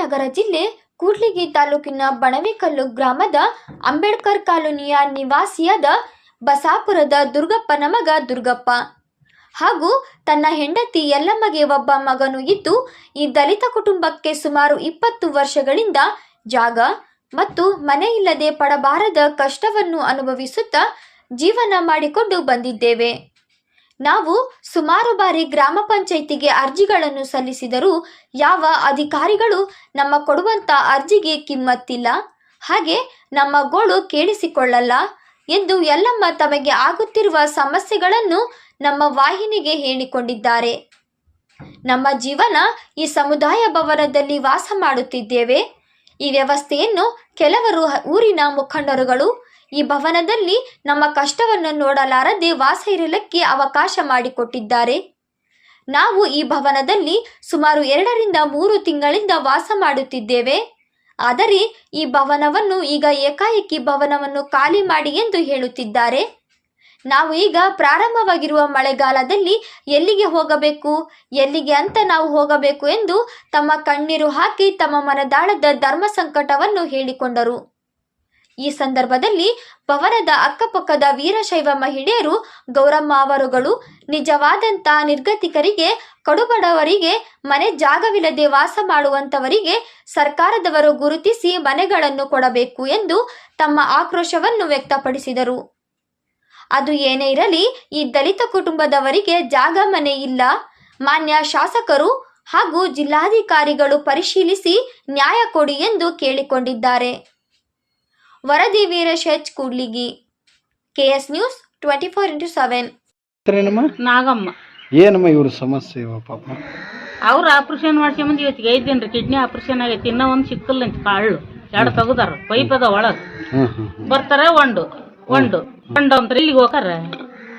ವಿಜಯನಗರ ಜಿಲ್ಲೆ ಕೂಡ್ಲಿಗಿ ತಾಲೂಕಿನ ಬಣವಿಕಲ್ಲು ಗ್ರಾಮದ ಅಂಬೇಡ್ಕರ್ ಕಾಲೋನಿಯ ನಿವಾಸಿಯಾದ ಬಸಾಪುರದ ದುರ್ಗಪ್ಪನ ಮಗ ದುರ್ಗಪ್ಪ. ಹಾಗೂ ತನ್ನ ಹೆಂಡತಿ ಯಲ್ಲಮ್ಮಗೆ ಒಬ್ಬ ಮಗನು ಇದ್ದು, ಈ ದಲಿತ ಕುಟುಂಬಕ್ಕೆ ಸುಮಾರು ಇಪ್ಪತ್ತು ವರ್ಷಗಳಿಂದ ಜಾಗ ಮತ್ತು ಮನೆ ಇಲ್ಲದೆ ಪಡಬಾರದ ಕಷ್ಟವನ್ನು ಅನುಭವಿಸುತ್ತಾ ಜೀವನ ಮಾಡಿಕೊಂಡು ಬಂದಿದ್ದೇವೆ. ನಾವು ಸುಮಾರು ಬಾರಿ ಗ್ರಾಮ ಪಂಚಾಯಿತಿಗೆ ಅರ್ಜಿಗಳನ್ನು ಸಲ್ಲಿಸಿದರೂ ಯಾವ ಅಧಿಕಾರಿಗಳು ನಮ್ಮ ಕೊಡುವಂತ ಅರ್ಜಿಗೆ ಕಿಮ್ಮತ್ತಿಲ್ಲ. ಹಾಗೆ ನಮ್ಮ ಗೋಳು ಕೇಳಿಸಿಕೊಳ್ಳಲ್ಲ ಎಂದು ಎಲ್ಲಮ್ಮ ತಮಗೆ ಆಗುತ್ತಿರುವ ಸಮಸ್ಯೆಗಳನ್ನು ನಮ್ಮ ವಾಹಿನಿಗೆ ಹೇಳಿಕೊಂಡಿದ್ದಾರೆ. ನಮ್ಮ ಜೀವನ ಈ ಸಮುದಾಯ ಭವನದಲ್ಲಿ ವಾಸ ಮಾಡುತ್ತಿದ್ದೇವೆ. ಈ ವ್ಯವಸ್ಥೆಯನ್ನು ಕೆಲವರು ಊರಿನ ಮುಖಂಡರುಗಳು ಈ ಭವನದಲ್ಲಿ ನಮ್ಮ ಕಷ್ಟವನ್ನು ನೋಡಲಾರದೆ ವಾಸ ಇರಲಿಕ್ಕೆ ಅವಕಾಶ ಮಾಡಿಕೊಟ್ಟಿದ್ದಾರೆ. ನಾವು ಈ ಭವನದಲ್ಲಿ ಸುಮಾರು ಎರಡರಿಂದ ಮೂರು ತಿಂಗಳಿಂದ ವಾಸ ಮಾಡುತ್ತಿದ್ದೇವೆ. ಆದರೆ ಈ ಭವನವನ್ನು ಈಗ ಏಕಾಏಕಿ ಭವನವನ್ನು ಖಾಲಿ ಮಾಡಿ ಎಂದು ಹೇಳುತ್ತಿದ್ದಾರೆ. ನಾವು ಈಗ ಪ್ರಾರಂಭವಾಗಿರುವ ಮಳೆಗಾಲದಲ್ಲಿ ಎಲ್ಲಿಗೆ ಹೋಗಬೇಕು, ಎಲ್ಲಿಗೆ ಅಂತ ನಾವು ಹೋಗಬೇಕು ಎಂದು ತಮ್ಮ ಕಣ್ಣೀರು ಹಾಕಿ ತಮ್ಮ ಮನದಾಳದ ಧರ್ಮ ಸಂಕಟವನ್ನು ಹೇಳಿಕೊಂಡರು. ಈ ಸಂದರ್ಭದಲ್ಲಿ ಭವನದ ಅಕ್ಕಪಕ್ಕದ ವೀರಶೈವ ಮಹಿಳೆಯರು, ಗೌರಮ್ಮ ಅವರುಗಳು, ನಿಜವಾದಂತ ನಿರ್ಗತಿಕರಿಗೆ, ಕಡುಬಡವರಿಗೆ, ಮನೆ ಜಾಗವಿಲ್ಲದೆ ವಾಸ ಮಾಡುವಂತವರಿಗೆ ಸರ್ಕಾರದವರು ಗುರುತಿಸಿ ಮನೆಗಳನ್ನು ಕೊಡಬೇಕು ಎಂದು ತಮ್ಮ ಆಕ್ರೋಶವನ್ನು ವ್ಯಕ್ತಪಡಿಸಿದರು. ಅದು ಏನೇ ಇರಲಿ, ಈ ದಲಿತ ಕುಟುಂಬದವರಿಗೆ ಜಾಗ ಮನೆ ಇಲ್ಲ. ಮಾನ್ಯ ಶಾಸಕರು ಹಾಗೂ ಜಿಲ್ಲಾಧಿಕಾರಿಗಳು ಪರಿಶೀಲಿಸಿ ನ್ಯಾಯ ಕೊಡಿ ಎಂದು ಕೇಳಿಕೊಂಡಿದ್ದಾರೆ. ವರದಿ Veeresh H Kudligi KS news twenty four into seven ಏನಮ್ಮ ನಾಗಮ್ಮ. ಏನಮ್ಮ ಇವ್ರ ಸಮಸ್ಯೆ ಇವ ಪಾಪ? ಅವ್ರು ಆಪರೇಷನ್ ಮಾಡ್ಸ್ಕೊಂಬಂದು ಇವತ್ತಿಗೆ ಐದು ದಿನ ಕಿಡ್ನಿ ಆಪರೇಷನ್ ಆಗೈತಿ ಇನ್ನೂ ಒಂದು ಸಿಕ್ಕಲ್ಲ ಅಂತ ಕಾಳು ಎರಡು ತೆಗ್ದಾರ ಪೈಪ್ ಅದ ಒಳಗೆ. ಹ್ಮ್ ಹ್ಮ್ ಬರ್ತಾರೆ ಒಂಡು ಒಂದು. ಒಂದು ಅಂತ ಇಲ್ಲಿಗೆ ಹೋಗಾರ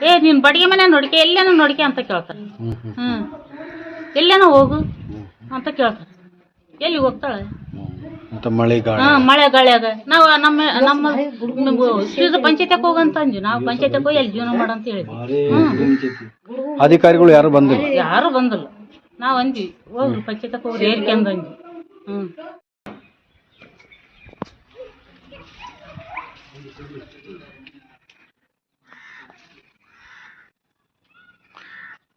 ಏ ನೀನ್ ಬಡಿಗೆ ಮನೆ ನೋಡಿಕೆ ಎಲ್ಲೇನೋ ನೋಡಿಕೆ ಅಂತ ಕೇಳ್ತಾರೆ. ಹ್ಮ್. ಎಲ್ಲೇನೋ ಹೋಗು ಅಂತ ಕೇಳ್ತಾರೆ. ಎಲ್ಲಿಗೆ ಹೋಗ್ತಾಳೆ? ಅಂತ ಮಳೆ ಗಾಳಿ ಹಾ ಮಳೆ ಗಾಳಿಯಾಗ ನಾವು ನಮ್ಮ ನಮ್ಮ ಶ್ರೀದ ಪಂಚಾಯತ್ಗೆ ಹೋಗಂತ ಅಂದ್ವಿ. ನಾವು ಪಂಚಾಯತ್ಗೆ ಹೋಗಿ ಎಲ್ಲಿ ಜೀವನ ಮಾಡಂತ ಹೇಳಿದ್ವಿ. ಅಧಿಕಾರಿಗಳು ಯಾರು ಬಂದಿಲ್ಲ? ಯಾರು ಬಂದಿಲ್ಲ. ನಾವು ಅಂದ್ವಿ ಹೋಗ್ರಿ ಪಂಚಾಯತ್ಗೆ ಹೋಗ್ರಿ ಏರಿಕೆ ಅಂದ್ ಅಂದ್ವಿ. ಹ್ಞೂ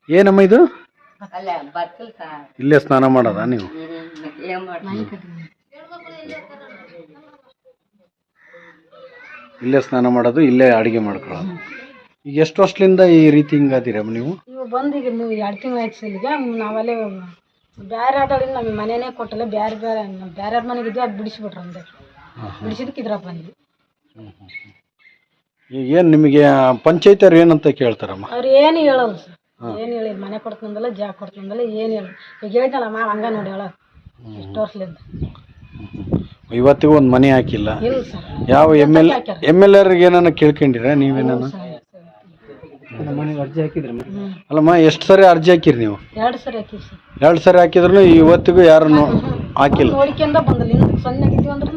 ಏನಮ್ಮ ಇದು? ಇಲ್ಲೇ ಸ್ನಾನ ಮಾಡೋದಾ ನೀವು? ಇಲ್ಲೇ ಸ್ನಾನ ಮಾಡೋದು ಇಲ್ಲೇ ಅಡಿಗೆ ಮಾಡ್ಕೊಳ್ಳೋದು. ಈಗ ಎಷ್ಟು ವರ್ಷದಿಂದ ಈ ರೀತಿ ಹಿಂಗಾದಿರಮ್ಮ ನೀವು ನೀವು? ಬಂದು ಈಗ ನೀವು ಎರಡು ತಿಂಗಳು ಆಯ್ತು ಸರ್ ಈಗ. ನಾವಲ್ಲೇ ಬೇರೆ ಆದಳಿಂದ ನಮ್ಮ ಮನೆನೇ ಕೊಟ್ಟಲ್ಲ ಬೇರೆ ಬೇರೆ ನಮ್ಮ ಮನೆಗೆ ಇದ್ದು ಅದು ಬಿಡಿಸ್ಬಿಟ್ರು ಅಂದೆ. ಬಿಡಿಸಿದಕ್ಕೆ ಇದ್ರಪ್ಪ ಬಂದ್ವಿ. ಈಗ ಏನು ನಿಮಗೆ ಪಂಚಾಯತಿಯವ್ರು ಏನಂತ ಕೇಳ್ತಾರಮ್ಮ? ಅವ್ರು ಏನು ಹೇಳಲ್ಲ ಸರ್ ಏನು ಹೇಳಿ ಮನೆ ಕೊಡ್ತಂದಲ್ಲ ಜಾಗ ಕೊಡ್ತಂದಲ್ಲ ಏನು ಹೇಳಿ ಈಗ ಹೇಳ್ತಲ್ಲಮ್ಮ ಹಂಗ ನೋಡಿ ಹೇಳೋದು. ಇಷ್ಟು ವರ್ಷಲಿಂದ ಇವತ್ತಿಗೂ ಒಂದು ಮನೆ ಹಾಕಿಲ್ಲ. ಇಲ್ಲ ಸರ್. ಯಾವ ಎಂ ಎಲ್ ಎಂ ಎಲ್ ಆರ್ಗೆ ಏನಾನ ಕೇಳ್ಕೊಂಡಿರ ನೀವೇನಾನ ಅಲ್ಲಮ್ಮ ಎಷ್ಟು ಸರಿ ಅರ್ಜಿ ಹಾಕಿರಿ ನೀವು? ಎರಡು ಸರಿ ಹಾಕಿ ಸರ್. ಎರಡು ಸರಿ ಹಾಕಿದ್ರು ಇವತ್ತಿಗೂ ಯಾರನ್ನು ಹಾಕಿಲ್ಲ. ನೋಡ್ಕೊಂಡ ಬಂದಿಲ್ಲ ಇನ್ನು ಸೊನ್ನೆ ಆಗಿದ್ವಿ ಅಂದ್ರೆ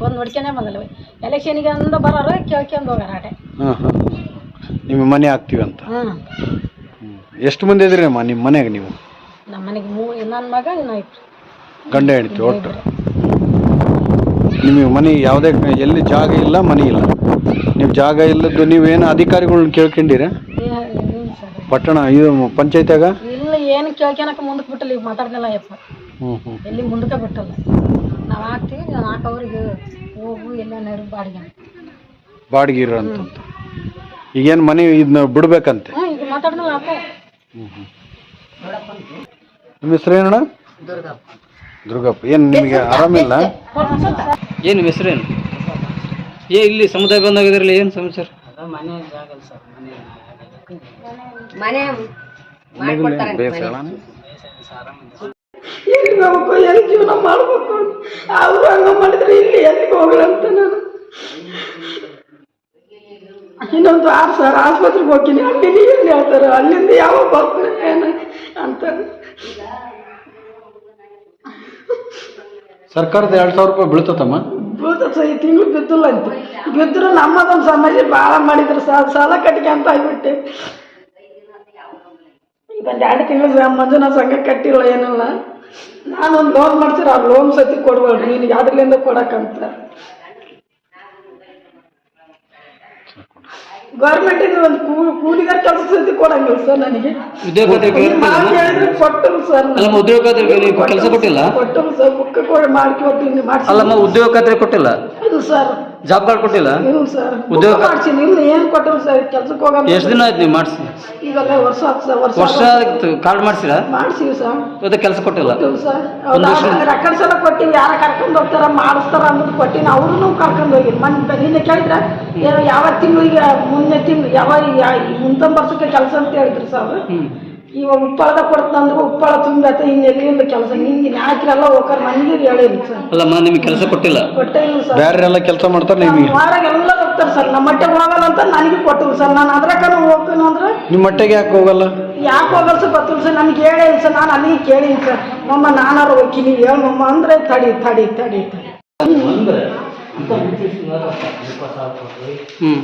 ಬಂದು ನೋಡ್ಕೊಂಡೇ ಬಂದಿಲ್ಲ. ಎಲೆಕ್ಷನಿಗೆ ಅಂದ ಬರೋರು ಕೇಳ್ಕೊಂಡು ಹೋಗಾರ ಆಟೆ. ಹಾಂ ಹಾಂ ನಿಮ್ಮ ಮನೆ ಹಾಕ್ತೀವಿ ಅಂತ. ಹ್ಞೂ ಎಷ್ಟು ಮಂದಿ ಇದ್ರಿ ಅಮ್ಮ ನಿಮ್ಮ ಮನೆಗೆ ನೀವು? ನಮ್ಮ ಮನೆಗೆ ಮೂ ನನ್ನ ಮಗ ಇನ್ನು ಇತ್ತು ಗಂಡ ಹೆಂಡತಿ ಒಟ್ಟು. ನಿಮಗೆ ಮನೆ ಯಾವುದೇ ಎಲ್ಲಿ ಜಾಗ ಇಲ್ಲ ಮನೆ ಇಲ್ಲ ನೀವು ಜಾಗ ಇಲ್ಲದ್ದು ನೀವೇನು ಅಧಿಕಾರಿಗಳನ್ನ ಕೇಳ್ಕೊಂಡಿರ ಪಟ್ಟಣ ಇದು ಪಂಚಾಯತ್ಯಾಗ ಇಲ್ಲ ಏನು ಕೇಳ್ಕೊಳಕ್ಕೆ ಮುಂದಕ್ಕೆ ಬಿಟ್ಟಲ್ಲ ಈಗ ಮಾತಾಡ್ದಲ್ಲ ಯಪ್ಪ ಹ್ಞೂ ಹ್ಞೂ ಎಲ್ಲಿ ಮುಂದಕ್ಕೆ ಬಿಟ್ಟಲ್ಲ ನಾವು ಹಾಕ್ತೀವಿ ನಾವು ಹಾಕೋರಿಗೆ ಹೋಗು ಎಲ್ಲ ನೆರ ಬಾಡಿಗೆ. ಬಾಡಿಗೆ ಇರೋ ಅಂತ ಈಗೇನು ಮನೆ ಇದನ್ನ ಬಿಡ್ಬೇಕಂತೆ ಹ್ಞೂ ಈಗ ಮಾತಾಡ್ದಿಲ್ಲ ಹಾಕೋ ನಿಮ್ಮ ಹೆಸರು ಏನಣ್ಣ ದುರ್ಗಪ್ಪ ಏನು ನಿಮಗೆ ಆರಾಮಿಲ್ಲ ಏನು ನಿಮ್ಮ ಹೆಸರೇನು? ಏ ಇಲ್ಲಿ ಸಮುದಾಯ ಬಂದಾಗಿದ್ರಲ್ಲಿ ಏನು ಸಮಾಚಾರ? ಬೇಸರ ನಾವು ಎಲ್ಲಿ ಜೀವನ ಮಾಡ್ಬೇಕು? ಅವರು ಹಂಗ ಮಾಡಿದ್ರೆ ಇಲ್ಲಿ ಎಲ್ಲಿಗೆ ಹೋಗ್ಲಂತ ನಾನು. ಇನ್ನೊಂದು ಆರು ಸಾವಿರ ಆಸ್ಪತ್ರೆಗೆ ಹೋಗ್ತೀನಿ. ಅಲ್ಲಿ ಎಲ್ಲಿ ಹೇಳ್ತಾರೆ? ಅಲ್ಲಿಂದ ಯಾವಾಗ ಬರ್ತಾರೆ? ಏನು ಅಂತ. ಸರ್ಕಾರದ ಎರಡು ಸಾವಿರ ರೂಪಾಯಿ ಬೀಳ್ತತಮ್ಮ? ಬೀಳ್ತದೆ ಈ ತಿಂಗಳು ಬಿದ್ದಿಲ್ಲ ಅಂತ ಬಿದ್ದರೂ ನಮ್ಮದೊಂದು ಸಮಸ್ಯೆ ಭಾಳ ಮಾಡಿದ್ರು. ಸಾಲ ಸಾಲ ಕಟ್ಕೊಂತ ಆಗ್ಬಿಟ್ಟೆ. ಈಗ ಒಂದು ಎರಡು ತಿಂಗಳು ಮಂಜುನಾಥ ಸಂಘ ಕಟ್ಟಿಲ್ಲ ಏನಿಲ್ಲ. ನಾನೊಂದು ಲೋನ್ ಮಾಡ್ತೀರ ಆ ಲೋನ್ ಸತಿ ಕೊಡ್ಬೇಡ್ರಿ ನೀನು ಯಾವ್ದ್ರಲ್ಲಿಂದ ಕೊಡಕ್ಕಂತ. ಗೌರ್ಮೆಂಟಿಂದ ಒಂದು ಕೂಲಿಗಾರ ಕೆಲಸ ಕೊಡಂಗಿಲ್ಲ ಸರ್ ನನಗೆ. ಹೇಳಿದ್ರೆ ಕೊಟ್ಟರು ಸರ್ ಅಲ್ಲಮ್ಮ ಉದ್ಯೋಗ ಕೆಲಸ ಕೊಟ್ಟಿಲ್ಲ? ಕೊಟ್ಟರು ಸರ್ ಬುಕ್ಕ ಕೊಡಿ ಮಾಡ್ಕೊಡ್ತೀನಿ ಮಾಡ್ಸಿ ಅಲ್ಲಮ್ಮ ಉದ್ಯೋಗ ಖಾತ್ರಿ ಕೊಟ್ಟಿಲ್ಲ? ಇದು ಸರ್ ಜಾಬ್ ಕಾರ್ಡ್ ಕೊಟ್ಟಿಲ್ಲ? ನೀವು ಸರ್. ಉದ್ಯೋಗ ಉದ್ಯೋಗ ಮಾಡ್ಸೀನಿ ಇನ್ನು ಏನು ಕೊಟ್ಟರು ಸರ್? ಕೆಲ್ಸಕ್ಕೆ ಹೋಗಲ್ಲ ಎಷ್ಟು ದಿನ ಆಯ್ತು ನೀವು ಮಾಡಿಸಿ? ಈಗಲ್ಲ ವರ್ಷ ಆಯ್ತು ಸರ್ ವರ್ಷ ವರ್ಷ ಕಾರ್ಡ್ ಮಾಡಿಸಿರಾ? ಮಾಡ್ಸೀವಿ ಸರ್. ಮತ್ತೆ ಕೆಲಸ ಕೊಟ್ಟಿಲ್ಲ? ಕೊಟ್ಟಿವಿ ಸರ್. ರೆಕಾರ್ಡ್ಸ್ ಎಲ್ಲ ಕೊಟ್ಟಿವಿ. ಯಾರ ಕರ್ಕೊಂಡು ಹೋಗ್ತಾರ ಮಾಡಿಸ್ತಾರ ಅನ್ನೋದು ಕೊಟ್ಟಿನಿ. ಅವ್ರನ್ನೂ ಕರ್ಕೊಂಡು ಹೋಗಿ ಮನ್ ನಿನ್ನೆ ಕೇಳಿದ್ರೆ ಏನು ಯಾವ ತಿಂಗಳಿಗೆ ಮುಂದೆ ತಿಂಗಳು ಯಾವ ಮುಂದೊಂದು ವರ್ಷಕ್ಕೆ ಕೆಲಸ ಅಂತ ಹೇಳಿದ್ರು ಸರ್. ಅವ್ರು. ಇವಾಗ ಉಪ್ಪಳದ ಕೊಡ್ತಂದ್ರೆ ಉಪ್ಪಳ ತುಂಬೈತೆ ಇನ್ನೆಲ್ಲಿಂದ ಕೆಲಸ. ನಿಮ್ಗೆ ನಾಲ್ಕರೆಲ್ಲ ಹೋಗ್ತಾರೆ ನನಗೆ ಹೇಳಿದ್ರು ಸರ್. ಅಲ್ಲಮ್ಮ ನಿಮಗೆ ಕೆಲಸ ಕೊಟ್ಟಿಲ್ಲ? ಕೊಟ್ಟೇ ಇಲ್ಲ ಸರ್. ಬೇರೆಲ್ಲ ಕೆಲಸ ಮಾಡ್ತಾರೆ ನಿಮಗೆ ವಾರಾಗ ಎಲ್ಲ ಹೋಗ್ತಾರೆ ಸರ್. ನಮ್ಮ ಮಟ್ಟೆ ಹೋಗಲ್ಲ ಅಂತ ನನಗೆ ಕೊಟ್ಟಿಲ್ಲ ಸರ್. ನಾನು ಅದ್ರಾಗ ಹೋಗ್ತೀನಿ ಅಂದ್ರೆ ನಿಮ್ಮ ಮಟ್ಟೆಗೆ ಯಾಕೆ ಹೋಗಲ್ಲ? ಯಾಕೆ ಹೋಗಲ್ಲ ಸರ್ ಗೊತ್ತಿಲ್ಲ ಸರ್. ನನಗೆ ಹೇಳೇ ಇಲ್ಲ ಸರ್. ನಾನು ಅಲ್ಲಿಗೆ ಕೇಳೀನಿ ಸರ್. ಮಮ್ಮ ನಾನಾರು ಹೋಗ್ತೀನಿ. ಹೇಳು ಮಮ್ಮ ಅಂದ್ರೆ ತಡಿ ತಡಿ ತಡಿ ತಡಿ. ಹ್ಮ್.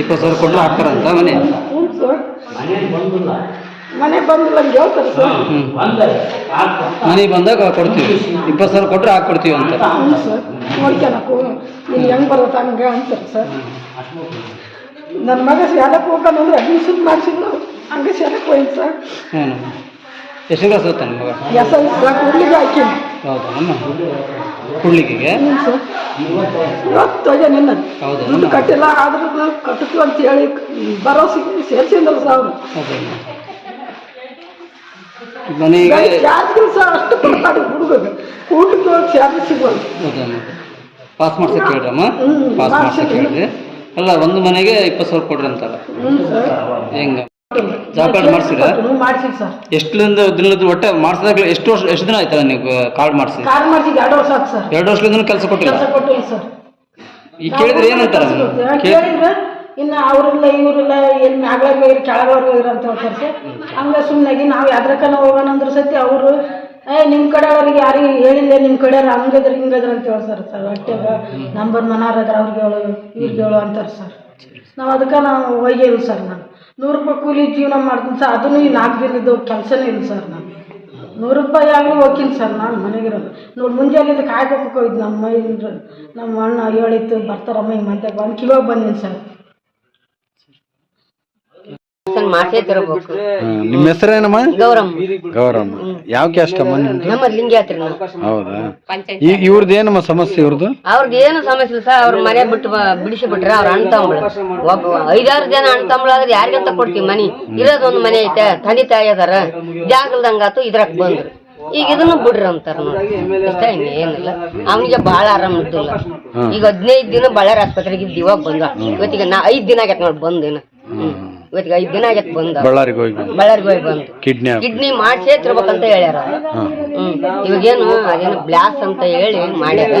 ಇಪ್ಪತ್ತು ಸಾವಿರ ಕೊಟ್ಟರೆ ಹಾಕ್ತಾರಂತ ಮನೆ? ಹ್ಞೂ ಸರ್. ಮನೆ ಬಂದಿಲ್ಲ. ಅಂತ ಹೇಳ್ತಾರೆ ಸರ್. ಹ್ಮ್ ಮನೆ ಬಂದಾಗ ಕೊಡ್ತೀವಿ. ಇಪ್ಪತ್ತು ಸಾವಿರ ಕೊಟ್ಟರೆ ಹಾಕ್ಕೊಡ್ತೀವಿ ಅಂತ. ಹ್ಞೂ ಸರ್. ನೋಡ್ಕೊಳಕು ನೀನು ಹೆಂಗೆ ಬರುತ್ತೆ ಹಂಗೆ ಅಂತಾರೆ ಸರ್. ನನ್ನ ಮಗ ಶಾಲೆಗೆ ಹೋಗೋಣಂದ್ರೆ ಅಡ್ಮಿಷನ್ ಮಾಡಿಸಿದ್ರು ಹಂಗೆ ಶಾಲೆಗೆ ಹೋಯ್ತು ಸರ್. ಹ್ಞೂ ಎಷ್ಟು ಕ್ಲಾಸ್ ಓದ್ತಾನೆ ಮಗ? ಎಸ್ ಐ ಸರ್ ಹುಡುಗಿಗೆ ಹಾಕಿನಿ. ಹೌದಾ ಕುಳ್ಳಿಗೆಗೆ ಇವತ್ತು ನಿನ್ನ. ದುಡ್ಡು ಕಟ್ಟಿಲ್ಲ ಆದ್ರೂ ಕಟ್ಟಿತು ಅಂತ ಹೇಳಿ ಬರೋ ಸೇರ್ಸಿದ್ರು ಸರ್ ಅಷ್ಟು ಕೊಡ್ತಾರೆ ಹುಡುಗರು ಊಟಕ್ಕೆ ಸಿಗೋದು ಪಾಸ್ ಮಾಡ್ಸಕ್ಕೆ ಹೇಳ್ರಮ್ಮ ಪಾಸ್ ಮಾಡ್ಸಕ್ಕೆ. ಹೇಳ್ರಿ ಅಲ್ಲ ಒಂದು ಮನೆಗೆ ಇಪ್ಪತ್ತು ಸಾವಿರ ಕೊಡ್ರಿ ಅಂತಾರ. ಹೆಂಗ? ಕಾರ್ಡ್ ಮಾಡ್ಸಿರಾ? ಹ್ಞೂ ಮಾಡ್ಸಿವಿ ಸರ್. ಎಷ್ಟರಿಂದ ದಿನದ ಒಟ್ಟೆ ಮಾಡಿಸಿದಾಗ ಎಷ್ಟು ವರ್ಷ ಎಷ್ಟು ದಿನ ಆಯ್ತಲ್ಲ ನೀವು ಕಾರ್ಡ್ ಮಾಡಿಸಿ? ಕಾರ್ಡ್ ಮಾಡ್ಸಿದ್ದು ಎರಡು ವರ್ಷ ಆಯ್ತು ಸರ್. ಎರಡು ವರ್ಷದಿಂದ ಕೆಲಸ ಕೊಟ್ಟಿಲ್ಲ? ಕೆಲಸ ಕೊಟ್ಟಿಲ್ಲ ಸರ್. ಈಗ ಕೇಳಿದ್ರೆ ಏನಂತಾರ? ಕೇಳಿದ್ರೆ ಇನ್ನು ಅವರಿಲ್ಲ ಇವರಿಲ್ಲ ಏನು ಮ್ಯಾಗ್ಳಾಗ ಹೋಗಿರಿ ಕೆಳಗೆ ಹೋಗಿರಿ ಅಂತ ಹೇಳ್ತಾರೆ. ಸರ್ ಹಂಗೆ ಸುಮ್ಮನಾಗಿ ನಾವು ಯಾದ್ರಕನ ಹೋಗೋಣ ಅಂದ್ರೆ ಸತಿ ಅವರು ಏ ನಿಮ್ಮ ಕಡೆಯವ್ರಿಗೆ ಯಾರಿಗೆ ಹೇಳಿಲ್ಲ ನಿಮ್ಮ ಕಡೆಯವ್ರು ಹಂಗದ್ರ ಹಿಂಗದ್ರ ಅಂತ ಹೇಳ್ತಾರೆ ಸರ್. ಹೊಟ್ಟೆಗ ನಂಬರ್ ಮನಾರ್ ಅದ್ರ ಅವ್ರಿಗೆ ಹೇಳು ಇವ್ರಿಗೆ ಹೇಳು ಅಂತಾರೆ ಸರ್. ನಾವು ಅದಕ್ಕೆ ನಾವು ಹೋಗಿಲ್ಲ ಸರ್ ನಾನು ನೂರು ರೂಪಾಯಿ ಕೂಲಿ ಜೀವನ ಮಾಡ್ತೀನಿ ಸರ್ ಅದನ್ನು ಈ ನಾಲ್ಕು ದಿನದ್ದು ಕೆಲಸನೇ ಇಲ್ಲ ಸರ್ ನಾನು ನೂರು ರೂಪಾಯಿ ಆಗಲೂ ಹೋಗ್ತೀನಿ ಸರ್ ನಾನು ಮನೆಗಿರೋದು. ನೋಡಿ ಮುಂಜಾನೆಯಿಂದ ಕಾಯ್ಬೇಕು ಹೋಗಿದ್ದು ನಮ್ಮ ಮೈಂದ್ರ ನಮ್ಮ ಅಣ್ಣ ಹೇಳಿತ್ತು ಬರ್ತಾರಮ್ಮ ಹಿಂಗೆ ಮತ್ತೆ ಬಂದು ಕಿಲೋ ಬಂದೀನಿ ಸರ್ ಮಾಡೇ ತಿರ್ಬೇಕು ನಿಮ್ಮ ಹೆಸರೇನಮ್ಮ ಗೌರಮ್ಮ. ಗೌರಮ್ಮ. ಯಾವ ಕ್ಯಾಸ್ಟ್ ಅಮ್ಮ ನಿಮ್ದು? ನಮ್ಮ ಲಿಂಗಾತ್ರಿ ನಾವು. ಹೌದಾ? ಈ ಇವ್ರದ್ದು ಏನಮ್ಮ ಸಮಸ್ಯೆ ಇವ್ರದ್ದು ಅವ್ರದ್ದು ಏನು ಸಮಸ್ಯೆ ಇಲ್ಲ ಸರ್. ಅವ್ರ ಮನೆ ಬಿಟ್ಟು ಬ- ಬಿಡಿಸಿ ಬಿಟ್ರೆ ಅವ್ರ ಅಣ್ಣ ತಮ್ಮಳು ಒಬ್ಬ ಐದಾರು ಜನ ಅಣ್ಣ ತಮ್ಮಳು ಆದ್ರೆ ಯಾರಿಗಂತ ಕೊಡ್ತೀವಿ ಮನಿ? ಇರೋದೊಂದು ಮನೆ ಐತೆ. ತಂದೆ ತಾಯಿ ಅದಾರ. ಜಾಗ ಆತು ಇದ್ರಾಗ ಬಂದ್ರು. ಈಗ ಇದನ್ನು ಬಿಡ್ರಿ ಅಂತಾರ ನೋಡಿ. ಇಷ್ಟ ಇನ್ನು ಏನಿಲ್ಲ ಅವನಿಗೆ ಬಹಳ ಆರಾಮ್ ಇದ್ದಿಲ್ಲ. ಈಗ ಹದಿನೈದು ದಿನ ಬಳ್ಳಾರಿ ಆಸ್ಪತ್ರೆಗೆ ಇದ್ದ ಇವಾಗ ಬಂದ. ಇವತ್ತಿಗೆ ನಾ ಐದು ದಿನ ಆಗೈತೆ ನೋಡಿ ಬಂದೇನ. ಹ್ಮ್. ಇವತ್ತಿಗೆ ಐದು ದಿನ ಆಗತ್ತೆ ಬಂದ. ಬಳ್ಳಾರಿಗೆ ಹೋಗಿ ಬಳ್ಳಾರಿಗೆ ಹೋಗಿ ಬಂದು. ಕಿಡ್ನಿ ಕಿಡ್ನಿ ಮಾಡಿಸೇ ತಿರ್ಬೇಕಂತ ಹೇಳ್ಯಾರ. ಹ್ಮ್. ಇವಾಗೇನು ಅದೇನು ಬ್ಲಾಸ್ ಅಂತ ಹೇಳಿ ಮಾಡ್ಯಾರ.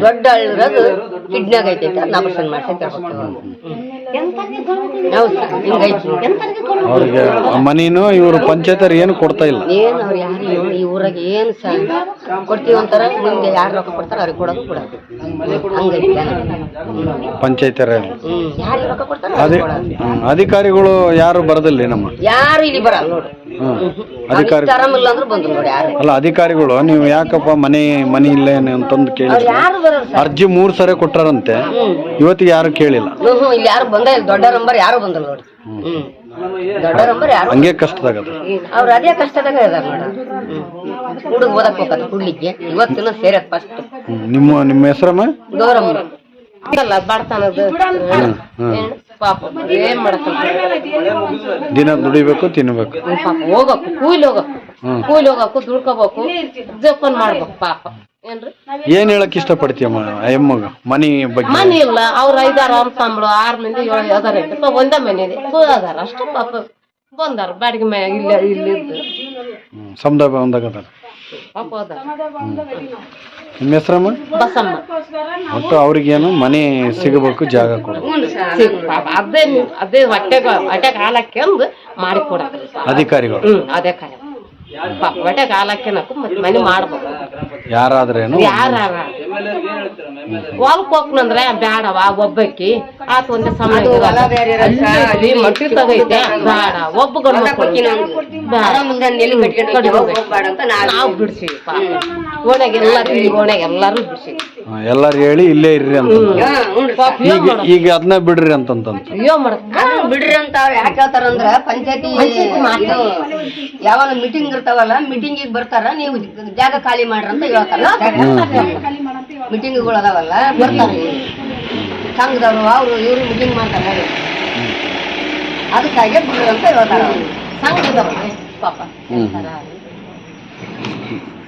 ದೊಡ್ಡ ಹಳ್ಳಿರೋದು ಕಿಡ್ನಿಯಾಗ ಐತೈತೆ ಅದನ್ನ ಆಪರೇಷನ್ ಮಾಡಿಸೇ ತಿರ್ಬೇಕು. ನೋಡಿ. ಅವ್ರಿಗೆ ಮನಿನೂ ಇವರು ಪಂಚಾಯತರು ಏನು ಕೊಡ್ತಾ ಇಲ್ಲ. ಏನು ಅವ್ರು ಯಾರು ಈ ಊರಾಗ ಏನ್ ಸ ಕೊಡ್ತೀವಿ ಅಂತಾರ ಮುಂದೆ ಯಾರು ರೊಕ್ಕ ಕೊಡ್ತಾರ ಅವ್ರಿಗೆ ಕೊಡೋದು ಕೊಡೋದು ಹಂಗೈತಿ ಪಂಚಾಯತರ ಯಾರಿಗೆ ರೊಕ್ಕ ಕೊಡ್ತಾರ ಅದೇ ಅವ್ರಿಗೆ ಕೊಡೋದು. ಹ್ಮ್. ಅಧಿಕಾರಿಗಳು ಯಾರು ಬರದಿಲ್ಲ ನಮ್ಮ ಯಾರು ಇಲ್ಲಿ ಬರಲ್ಲ ನೋಡ್ರಿ ಅವ್ರಿಗೆ ಅಧಿಕಾರಿ ಆರಾಮಿಲ್ಲ ಅಂದ್ರೆ ಬಂದ್ರು ನೋಡಿ ಯಾರು. ಅಲ್ಲ ಅಧಿಕಾರಿಗಳು ನೀವು ಯಾಕಪ್ಪ ಮನೆ ಮನೆ ಇಲ್ಲ ಅಂತಂದು ಕೇಳಿ ಕೇಳಿದ್ರು? ಯಾರು ಬರೋರು ಸರ್. ಅರ್ಜಿ ಮೂರ್ ಸರಿ ಕೊಟ್ಟಾರಂತೆ. ಇವತ್ತಿಗೆ ಯಾರು ಕೇಳಿಲ್ಲ. ಇಲ್ಲಿ ಯಾರು ಬಂದ ಇಲ್ಲ ದೊಡ್ಡ ನಂಬರ್ ಯಾರು ಬಂದಿಲ್ಲ ನೋಡಿ. ಹ್ಮ್. ದೊಡ್ಡ ನಂಬರ್ ಯಾರು ಹಂಗೆ ಕಷ್ಟದಾಗದ ಅವ್ರು ಅದೇ ಕಷ್ಟದಾಗ ಇದಾರ ನೋಡ. ಹುಡುಗ ಓದಕ್ ಹೋಗತ್ತ ಕುಡ್ಲಿಕ್ಕೆ. ಇವತ್ತಿನ ಸೇರ ಫಸ್ಟ್ ಹ್ಮ್. ನಿಮ್ಮ ನಿಮ್ಮ ಹೆಸರಮ್ಮ ಗೌರಮ್ಮ. ಅಲ್ಲ ಬಡತನದ ಪಾಪ ಏನ್ ಮಾಡತ್ತ ದಿನ ದುಡಿಬೇಕು ತಿನ್ಬೇಕು. ಪಾಪ ಹೋಗಕ್ಕು ಕೂಲಿ ಹೋಗಕ್ಕು ಕೂಲಿ ಹೋಗಕ್ಕು ದುಡ್ಕೋಬೇಕು ಜೋಪಾನ ಮಾಡ್ಬೇಕು ಪಾಪ. ಏನ್ರಿ? ಏನ್ ಹೇಳಕ್ ಇಷ್ಟಪಡ್ತೀಯಮ್ಮ ಆ ಎಮ್ಮಗ ಮನಿ ಬಗ್ಗೆ ಮನೆ ಇಲ್ಲ ಅವ್ರ ಐದಾರ ಅಂತಂಬ್ಳು ಆರ್ ಮಂದಿ ಏಳು ಅದಾರ ಒಂದೇ ಮನೆ ಇದೆ ಸೊ ಅದಾರ ಅಷ್ಟು ಪಾಪ. ಬಂದಾರ ಬಾಡಿಗೆ ಮನೆ ಇಲ್ಲ ಹ್ಮ್. ಸಮುದಾಯ ಭವನದಾಗ ಅದಾರ. ಪಾಪ ಅದಾರ. ನಿಮ್ಮ ಹೆಸರಮ್ಮ ಬಸಮ್ಮ. ಒಟ್ಟು ಅವ್ರಿಗೇನು ಮನೆ ಸಿಗಬೇಕು ಜಾಗ ಕೊಡು ಸಿಗ್ ಪಾಪ ಅದೇ ಅದೇ ಹೊಟ್ಟೆಗ ಹೊಟ್ಟೆಗೆ ಮಾಡಿ ಕೊಡಕ್ರಿ ಅಧಿಕಾರಿಗಳು. ಹ್ಮ್ ಅದೇ ಪಾಪ ಹೊಟ್ಟೆಗೆ ಹಾಲಕ್ಕೆ ಮತ್ತೆ ಮನೆ ಮಾಡ್ಬೇಕು ಯಾರಾದ್ರೇನು? ಯಾರ ಹೊಲಕ್ ಹೋಗ್ನಂದ್ರೆ ಬ್ಯಾಡವ ಒಬ್ಬಕ್ಕಿ ಆತ ಒಂದೇ ಸಮಯ ಮಟ್ಟಿ ತಗೈತೆ ಬೇಡ ಒಬ್ಬ ಗಂಡ ನಾವು ನಾವು ಬಿಡ್ಸಿವಿ ಓಣ್ಯಾಗ ಎಲ್ಲಾರು ಬಿಡ್ಸಿವಿ ಎಲ್ಲಾರು ಹೇಳಿ ಇಲ್ಲೇ ಇರ್ರಿ ಅಂತ ಪಾಪ ಈಗ? ಈಗ ಅದನ್ನ ಬಿಡ್ರಿ ಅಂತಂತ ಅದನ್ನ ಬಿಡ್ರಿ ಅಂತ ಅವ್ರು ಯಾಕೆ ಹೇಳ್ತಾರಂದ್ರ ಪಂಚಾಯತಿ ಯಾವಾಗ ಮೀಟಿಂಗ್ ಇರ್ತಾವಲ್ಲ ಮೀಟಿಂಗಿಗೆ ಬರ್ತಾರ ನೀವು ಜಾಗ ಖಾಲಿ ಮಾಡ್ರಿ ಅಂತ ಹೇಳ್ತಾರ. ಮೀಟಿಂಗ್ಗಳು ಅದಾವಲ್ಲ ಬರ್ತಾರೆ ಸಂಘದವ್ರು ಅವರು ಇವರು ಮೀಟಿಂಗ್ ಮಾಡ್ತಾರೆ ಅದಕ್ಕಾಗಿ ಬಿಡ್ರಿ ಅಂತ ಹೇಳ್ತಾರ. ಸಂಘದವ್ರು ಪಾಪ.